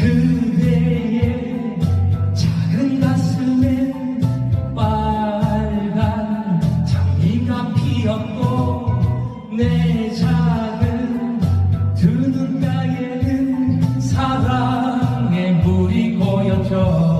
그대의 작은 가슴에 빨간 장미가 피었고 내 작은 두 눈가에는 사랑의 물이 고였죠